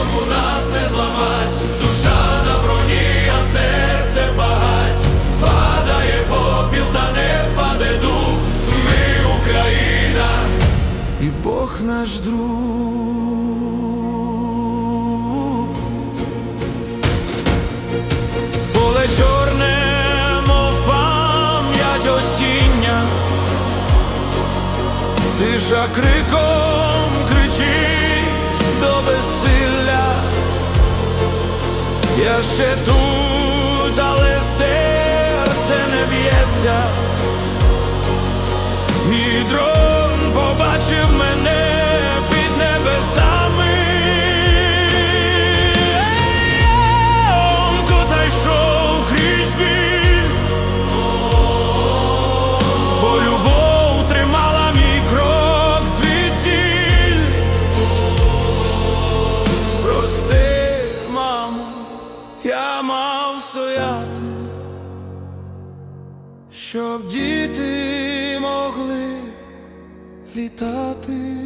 горілому нас не зламать, душа на броні, а серце багать, падає попіл, не впаде дух, ми Україна, і Бог наш друг. Поле чорне, мов пам'ять осіння, тиша криком Я ще тут, але серце не б'ється. Мій дрон я мав стояти, щоб діти могли літати.